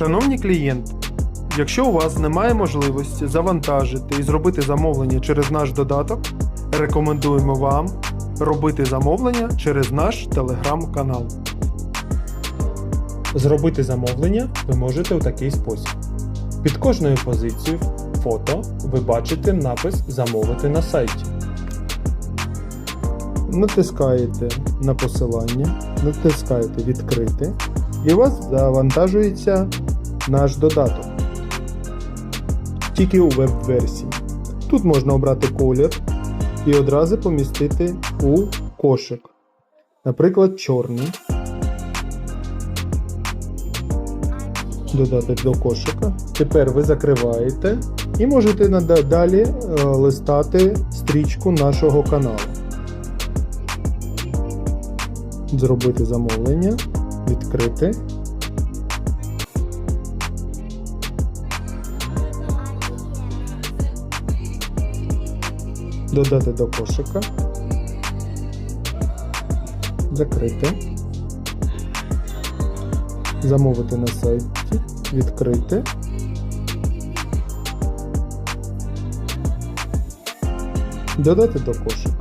Шановні клієнти, якщо у вас немає можливості завантажити і зробити замовлення через наш додаток, рекомендуємо вам робити замовлення через наш телеграм-канал. Зробити замовлення ви можете у такий спосіб. Під кожною позицією фото ви бачите напис Замовити на сайті. Натискаєте на посилання, натискаєте Відкрити, і у вас завантажується наш додаток. Тільки у веб-версії. Тут можна обрати колір і одразу помістити у кошик. Наприклад, чорний. Додати до кошика. Тепер ви закриваєте і можете далі е, листати стрічку нашого каналу. Зробити замовлення, відкрити. Додати до кошика. Закрити. Замовити на сайті. Відкрити. Додати до кошика.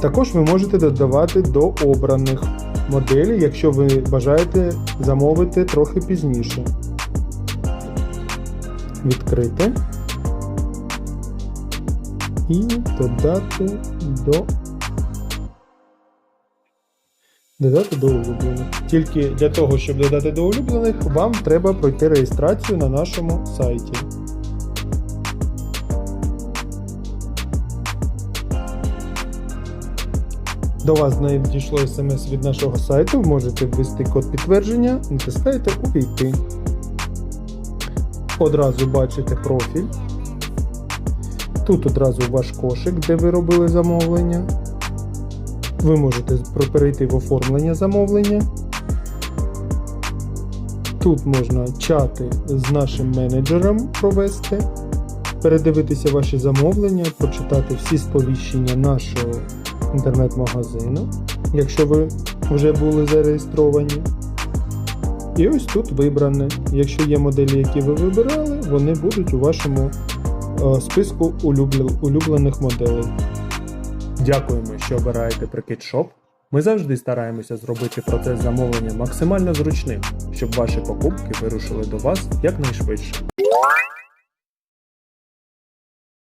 Також ви можете додавати до обраних моделей, якщо ви бажаєте замовити трохи пізніше. Відкрити. І додати до. Додати до улюблених. Тільки для того, щоб додати до улюблених, вам треба пройти реєстрацію на нашому сайті. До вас надійшло смс від нашого сайту, можете ввести код підтвердження, натискаєте Увійти. Одразу бачите профіль. Тут одразу ваш кошик, де ви робили замовлення. Ви можете перейти в оформлення замовлення. Тут можна чати з нашим менеджером провести, передивитися ваші замовлення, прочитати всі сповіщення нашого інтернет-магазину, якщо ви вже були зареєстровані. І ось тут вибране. Якщо є моделі, які ви вибирали, вони будуть у вашому списку улюблених моделей. Дякуємо, що обираєте Prikit Shop. Ми завжди стараємося зробити процес замовлення максимально зручним, щоб ваші покупки вирушили до вас якнайшвидше.